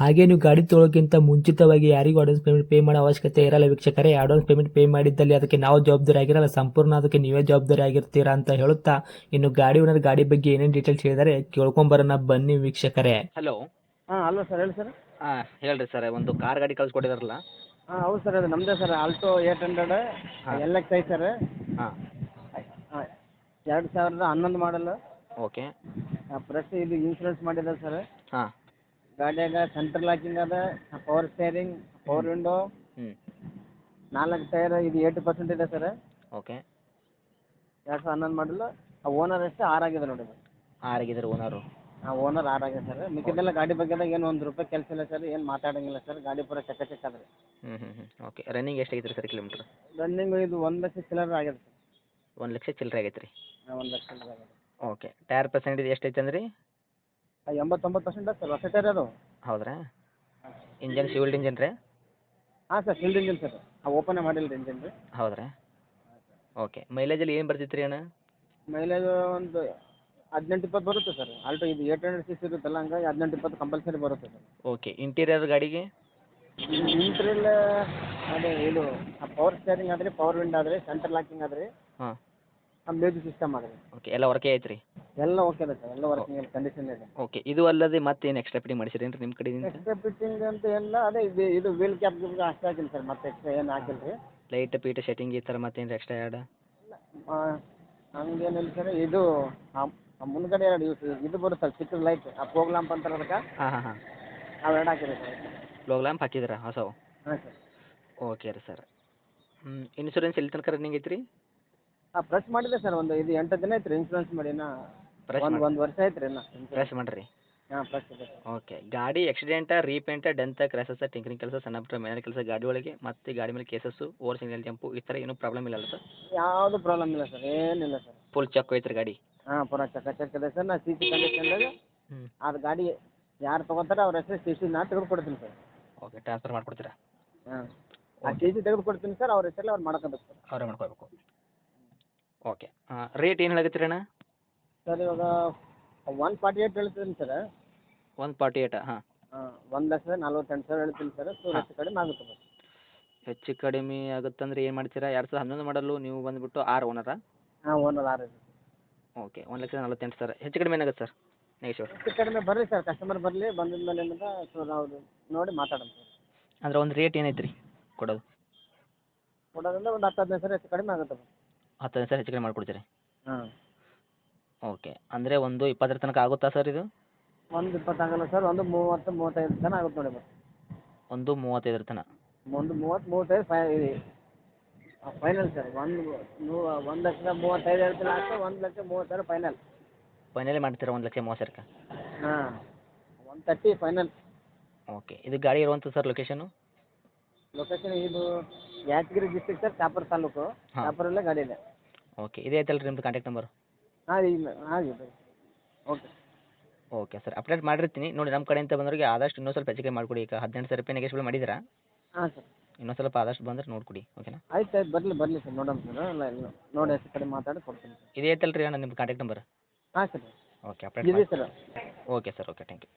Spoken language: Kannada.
ಹಾಗೆ ನೀವು ಗಾಡಿ ತೊಳೋಕ್ಕಿಂತ ಮುಂಚಿತವಾಗಿ ಯಾರಿಗೂ ಅಡ್ವಾನ್ಸ್ ಪೇಮೆಂಟ್ ಪೇ ಮಾಡೋ ಅವಶ್ಯಕತೆ ಇರಲ್ಲ ವೀಕ್ಷಕರೇ. ಅಡ್ವಾನ್ಸ್ ಪೇಮೆಂಟ್ ಪೇ ಮಾಡಿದ್ದಲ್ಲಿ ಅದಕ್ಕೆ ನಾವು ಜವಾಬ್ದಾರಿ ಆಗಿರಲ್ಲ. ಸಂಪೂರ್ಣ ಅದಕ್ಕೆ ನೀವೇ ಜವಾಬ್ದಾರಿ ಆಗಿರ್ತೀರಾ ಅಂತ ಹೇಳುತ್ತಾ ಇನ್ನು ಗಾಡಿ ಓನರ್ ಗಾಡಿ ಬಗ್ಗೆ ಏನೇನು ಡೀಟೇಲ್ಸ್ ಹೇಳಿದರೆ ಕೇಳ್ಕೊಂಬರೋಣ ಬನ್ನಿ ವೀಕ್ಷಕರೇ. ಹಲೋ ಹಾಂ ಹಲೋ ಸರ್ ಹೇಳಿ ಸರ್. ಹಾಂ ಹೇಳ್ರಿ ಸರ್ ಒಂದು ಕಾರ್ ಗಾಡಿ ಕಳ್ಸಿಕೊಟ್ಟಿದಾರಲ್ಲ. ಹಾಂ ಹೌದು ಸರ್ ಅದು ನಮ್ಮದೇ ಸರ್ ಆಲ್ಟೋ ಏಟ್ ಹಂಡ್ರೆಡ್ ಎಲ್ಲ ಎಲ್ ಎಕ್ಸ್ ಐ ಸರ್. ಹಾಂ. ಹಾಂ ಎರಡು ಸಾವಿರದ ಹನ್ನೊಂದು ಮಾಡಲ್ಲ ಓಕೆ ಪ್ರೆಸ್ ಇದು ಇನ್ಶೂರೆನ್ಸ್ ಮಾಡಿದ್ದಾರೆ ಸರ್. ಹಾಂ. ಗಾಡಿಯಾಗ ಸೆಂಟ್ರಲ್ ಲಾಕಿಂಗ್ ಅದ ಪವರ್ ಸ್ಟೇರಿಂಗ್ ಪವರ್ ವಿಂಡೋ ಹ್ಞೂ ನಾಲ್ಕು ಟೈರ್ ಇದು ಏಯ್ಟಿ ಪರ್ಸೆಂಟ್ ಇದೆ ಸರ್ ಓಕೆ ಎರಡು ಸಾವಿರ ಹನ್ನೊಂದು ಮಾಡಲು ಆ ಓನರ್ ಅಷ್ಟೇ ಆರಾಗಿದೆ ನೋಡಿ ಆರಾಗಿದ್ದಾರೆ ಓನರು ಆ ಓನರ್ ಆರಾಗಿದೆ ಸರ್ ಮಿಕ್ಕಿದ್ದೆಲ್ಲ ಗಾಡಿ ಬಗ್ಗೆದಾಗ ಏನು ಒಂದು ರೂಪಾಯಿ ಕೆಲಸ ಇಲ್ಲ ಸರ್ ಏನು ಮಾತಾಡಂಗಿಲ್ಲ ಸರ್ ಗಾಡಿ ಪೂರ ಚಕ್ಕ ಚಕ್ಕ ಅದ ಹ್ಞೂ ಹ್ಞೂ ಹ್ಞೂ ಓಕೆ ರನ್ನಿಂಗ್ ಎಷ್ಟಾಗೈತೆ ಸರ್ ಕಿಲೋಮೀಟ್ರ್ ರನ್ನಿಂಗ್ ಇದು ಒಂದು ಲಕ್ಷ ಚಿಲ್ಲರ್ ಆಗಿದೆ ಸರ್ ಒಂದು ಲಕ್ಷ ಚಿಲ್ಲರೆ ಆಗೈತೆ ರೀ ಹಾಂ ಒಂದು ಲಕ್ಷ ಚಿಲ್ಲರೆ ಆಗಿದೆ ಓಕೆ ಟೈರ್ ಪರ್ಸೆಂಟೇಜ್ ಎಷ್ಟೈತೆ ಅಂದ್ರಿ? ಎಂಬತ್ತೊಂಬತ್ತು ಪರ್ಸೆಂಟ್ ಸರ್ ಹೊಸ ಟೈರ್ ಅದು. ಹೌದ್ರಾ? ಇಂಜನ್ ಶಿವಲ್ಡ್ ಇಂಜನ್ ರೀ? ಹಾಂ ಸರ್ ಫೀಲ್ಡ್ ಇಂಜಿನ್ ಸರ್. ಓಪನೇ ಮಾಡಿಲ್ಲ ರೀ ಇಂಜಿನ್ ರೀ. ಹೌದ್ರಾ? ಓಕೆ. ಮೈಲೇಜಲ್ಲಿ ಏನು ಬರ್ತಿತ್ತು ರೀ ಅಣ್ಣ? ಮೈಲೇಜ್ ಒಂದು ಹದಿನೆಂಟು ಇಪ್ಪತ್ತು ಬರುತ್ತೆ ಸರ್. ಆಲ್ಟೋ ಇದು ಏಟ್ ಹಂಡ್ರೆಡ್ ಸಿಕ್ಸ್ ಇರುತ್ತಲ್ಲ ಹಂಗಾಗಿ ಹದಿನೆಂಟು ಇಪ್ಪತ್ತು ಕಂಪಲ್ಸರಿ ಬರುತ್ತೆ ಸರ್. ಓಕೆ. ಇಂಟೀರಿಯರ್ ಗಾಡಿಗೆ? ಇಂಟ್ರಿಲ್ ಅದೇ ಇದು ಪವರ್ ಸ್ಟೇರಿಂಗ್ ಆದರೆ ಪವರ್ ವಿಂಡ್ ಆದರೆ ಸೆಂಟರ್ ಲಾಕಿಂಗ್ ಆದರೆ ಹಾಂ. ಮ್ಯೂಸಿಕ್ ಸಿಸ್ಟಮ್ ಆದ್ರಿ ಓಕೆ ಎಲ್ಲ ವರ್ಕೇ ಐತೆ ರೀ ಎಲ್ಲ ಓಕೆ ಇದೆ ಸರ್ ಎಲ್ಲ ವರ್ಕಿಂಗ್ ಕಂಡೀಷನ್ ಇದೆ. ಓಕೆ ಇದು ಅಲ್ಲದೆ ಮತ್ತೇನು ಎಕ್ಸ್ಟ್ರಾ ಫಿಟ್ಟಿಂಗ್ ಮಾಡಿಸಿರೇನು ರೀ ನಿಮ್ಮ ಕಡೆ ಎಕ್ಸ್ಟ್ರಾ ಫಿಟ್ಟಿಂಗ್ ಅಂತ ಎಲ್ಲ ಅದೇ ಇದು ಇದು ವೀಲ್ ಕ್ಯಾಪ್ ಗಿಪ್ ಅಷ್ಟೇ ಹಾಕಿಲ್ಲ ಸರ್ ಮತ್ತೆ ಎಕ್ಸ್ಟ್ರಾ ಏನು ಹಾಕಿಲ್ಲ ರೀ ಲೈಟ್ ಪೀಟ್ ಸೆಟ್ಟಿಂಗ್ ಈ ಥರ ಮತ್ತೇನು ಎಕ್ಸ್ಟ್ರಾ ಆ್ಯಡ್ ಹಂಗೇನಿಲ್ಲ ಸರ್ ಇದು ಆ- ಮುಂದ್ಗಡೆ ಎರಡು ಯೂಸ್ ಇದು. ಸರ್ ಚಿಕ್ಕ ಲೈಟ್ ಆ ಪ್ರೋಗ್ಲಾಂಪ್ ಅಂತಾರೆ ಅದಕ್ಕೆ? ಹಾಂ ಹಾಂ ಹಾಂ. ಅವೆರಡು ಹಾಕಿದೆ ಸರ್ ಲೋಗ್ ಲ್ಯಾಂಪ್ ಹಾಕಿದ್ದೀರಾ ಹೊಸವು? ಹಾಂ ಸರ್ ಓಕೆ ರೀ ಸರ್ ಹ್ಞೂ ಇನ್ಶೂರೆನ್ಸ್ ಎಲ್ಲಿ ತನಕ ರನ್ನಿಂಗ್ ಐತ್ರಿ? ಹಾಂ ಪ್ರೆಸ್ ಮಾಡಿದೆ ಸರ್ ಒಂದು ಇದು ಎಂಟು ದಿನ ಐತ್ರಿ ಇನ್ಶೂರೆನ್ಸ್ ಮಾಡಿ ಇನ್ನ ಪ್ರೆಸ್ ಒಂದು ಒಂದು ವರ್ಷ ಐತ್ರಿ ಇನ್ನ ಪ್ರೆಸ್ ಮಾಡಿರಿ. ಹಾಂ ಪ್ರೆಸ್ ಇದೆ ಸರ್ ಓಕೆ ಗಾಡಿ ಆಕ್ಸಿಡೆಂಟ ರೀಪೇಂಟ ಡೆಂತ ಕ್ರ್ಯಾಸಸ್ ಟಿಂಕರಿಂಗ್ ಕೆಲಸ ಸಣ್ಣ ಪುಟ್ಟ ಮೇಲೆ ಕೆಲಸ ಗಾಡಿ ಒಳಗೆ ಮತ್ತೆ ಗಾಡಿ ಮೇಲೆ ಕೇಸಸ್ಸು ಓವರ್ ಸಿಂಗಲ್ ಜಂಪು ಈ ಥರ ಏನೂ ಪ್ರಾಬ್ಲಮ್ ಇಲ್ಲ ಸರ್ ಯಾವುದು ಪ್ರಾಬ್ಲಮ್ ಇಲ್ಲ ಸರ್ ಏನಿಲ್ಲ ಸರ್ ಫುಲ್ ಚೆಕ್ ಐತ್ರಿ ಗಾಡಿ. ಹಾಂ ಪೂರ ಚಕ್ಕ ಚೆಕ್ ಇದೆ ಸರ್ ನಾ ಸಿ ಸಿ ಕಂಡೀಷನ್ದಾಗ ಹ್ಞೂ ಅದು ಗಾಡಿ ಯಾರು ತೊಗೋತಾರೆ ಅವ್ರ ಹೆಸರು ಸಿ ಸಿ ನಾ ತೆಗೆದು ಕೊಡ್ತೀನಿ ಸರ್ ಓಕೆ ಟ್ರಾನ್ಸ್ಫರ್ ಮಾಡಿಕೊಡ್ತೀರಾ? ಹಾಂ ಆ ಸಿ ಸಿ ತೆಗೆದು ಕೊಡ್ತೀನಿ ಸರ್ ಅವ್ರ ಹೆಸರಲ್ಲಿ ಅವ್ರು ಮಾಡ್ಕೊಬೇಕು ಸರ್ ಅವರೇ ಮಾಡ್ಕೋಬೇಕು ಓಕೆ. ರೇಟ್ ಏನು ಹೇಳಕತ್ತೀರಿ ಅಣ್ಣ? ಸರ್ ಇವಾಗ ಒನ್ ಫಾರ್ಟಿ ಏಟ್ ಹೇಳ್ತೀನಿ ಸರ್. ಒನ್ ಫಾರ್ಟಿ ಏಟ ಹಾಂ. ಒಂದು ಲಕ್ಷದ ನಲ್ವತ್ತೆಂಟು ಸಾವಿರ ಹೇಳ್ತೀನಿ ಸರ್. ಸೊ ಹೆಚ್ಚು ಕಡಿಮೆ ಆಗುತ್ತೆ ಸರ್. ಹೆಚ್ಚು ಕಡಿಮೆ ಆಗುತ್ತಂದ್ರೆ ಏನು ಮಾಡ್ತೀರಾ? ಎರಡು ಸಾವಿರದ ಹನ್ನೊಂದು ಮಾಡಲು ನೀವು ಬಂದುಬಿಟ್ಟು ಆರು ಓನರಾ ಹಾಂ ಓನರ್ ಆರು ಇದೆ ಓಕೆ ಒಂದು ಲಕ್ಷದ ನಲ್ವತ್ತೆಂಟು ಸಾವಿರ. ಹೆಚ್ಚು ಕಡಿಮೆ ಏನಾಗುತ್ತೆ ಸರ್? ನೆಗೆಶ್ಯೂರ್ ಹೆಚ್ಚು ಕಡಿಮೆ ಬರಲಿ ಸರ್. ಕಸ್ಟಮರ್ ಬರಲಿ ಬಂದಿದ ಮೇಲೆ ಏನಿದೆ ಸೊ ನಾವು ನೋಡಿ ಮಾತಾಡೋಣ ಸರ್. ಅಂದ್ರೆ ಒಂದು ರೇಟ್ ಏನೈತೆ ರೀ ಕೊಡೋದು? ಕೊಡೋದ್ರಿಂದ ಒಂದು ಹತ್ತು ಹದಿನೈದು ಸಾವಿರ ಹೆಚ್ಚು ಕಡಿಮೆ ಆಗುತ್ತೆ ಹತ್ತು ಸಾವಿರ ಹೆಚ್ಚು ಕಡಿಮೆ ಮಾಡಿಕೊಡ್ತೀರಿ? ಹಾಂ. ಓಕೆ. ಅಂದರೆ ಒಂದು ಇಪ್ಪತ್ತರ ತನಕ ಆಗುತ್ತಾ ಸರ್ ಇದು? ಒಂದು ಇಪ್ಪತ್ತು ಆಗಲ್ಲ ಸರ್ ಒಂದು ಮೂವತ್ತು ಮೂವತ್ತೈದು ತನಕ ಆಗುತ್ತೆ ನೋಡಿ ಬಸ್ ಒಂದು ಮೂವತ್ತೈದರ ತನಕ. ಒಂದು ಮೂವತ್ತು ಮೂವತ್ತೈದು ಫೈ ಫೈನಲ್ ಸರ್ ಒಂದು ನೂ- ಒಂದು ಲಕ್ಷದ ಮೂವತ್ತೈದು ಹೇಳ್ತೀನಿ ತನಕ ಒಂದು ಲಕ್ಷ ಮೂವತ್ತು ಸಾವಿರ ಫೈನಲ್ ಫೈನಲ್ ಮಾಡ್ತೀರಾ ಒಂದು ಲಕ್ಷ ಮೂವತ್ತು ಸಾವಿರಕ್ಕೆ ಹಾಂ ಒನ್ ತರ್ಟಿ ಫೈನಲ್ ಓಕೆ. ಇದು ಗಾಡಿ ಇರುವಂಥ ಸರ್ ಲೊಕೇಶನು ಲೊಕೇಶನ್ ಇದು ಯಾದಗಿರಿ ಡಿಸ್ಟಿಕ್ ಸರ್ ಕಾಪರ್ ತಾಲೂಕು. ಹಾಂ. ಚಾಪುರಲ್ಲೇ ಗಾಡಿ ಇದೆ. ಓಕೆ ಇದೇ ಐತಲ್ಲ ರೀ ನಿಮ್ಮದು ಕಾಂಟ್ಯಾಕ್ಟ್ ನಂಬರ್ ಹಾಂ ಇಲ್ಲ ಓಕೆ. ಓಕೆ ಸರ್ ಅಪ್ಡೇಟ್ ಮಾಡಿರ್ತೀನಿ. ನೋಡಿ ನಮ್ಮ ಕಡೆಯಿಂದ ಬಂದವರಿಗೆ ಆದಷ್ಟು ಇನ್ನೊಂದು ಸ್ವಲ್ಪ ಹೆಚ್ಚಿಗೆ ಮಾಡಿಕೊಡಿ. ಈಗ ಹದಿನೆಂಟು ಸಾವಿರ ರೂಪಾಯಿ ನೆಗೆಸ್ಟ್ ಮಾಡಿದ್ದೀರಾ? ಹಾಂ ಸರ್. ಇನ್ನೂ ಸ್ವಲ್ಪ ಆದಷ್ಟು ಬಂದ್ರೆ ನೋಡ್ಕೊಡಿ ಓಕೆನಾ? ಆಯ್ತು ಆಯ್ತು ಬರಲಿ ಬರಲಿ ಸರ್ ನೋಡೋಣ ಸರ್ ನೋಡಿ ಹೆಚ್ಚು ಕಡಿಮೆ ಮಾತಾಡಿ ಕೊಡ್ತೀನಿ ಇದೇ ಐತಲ್ಲ ರೀ ಅಣ್ಣ ನಿಮ್ಮ ಕಾಂಟ್ಯಾಕ್ಟ್ ನಂಬರ್ ಹಾಂ ಸರ್. ಓಕೆ ಅಪ್ಡೇಟ್ ಇದೆ sir. Okay sir okay thank you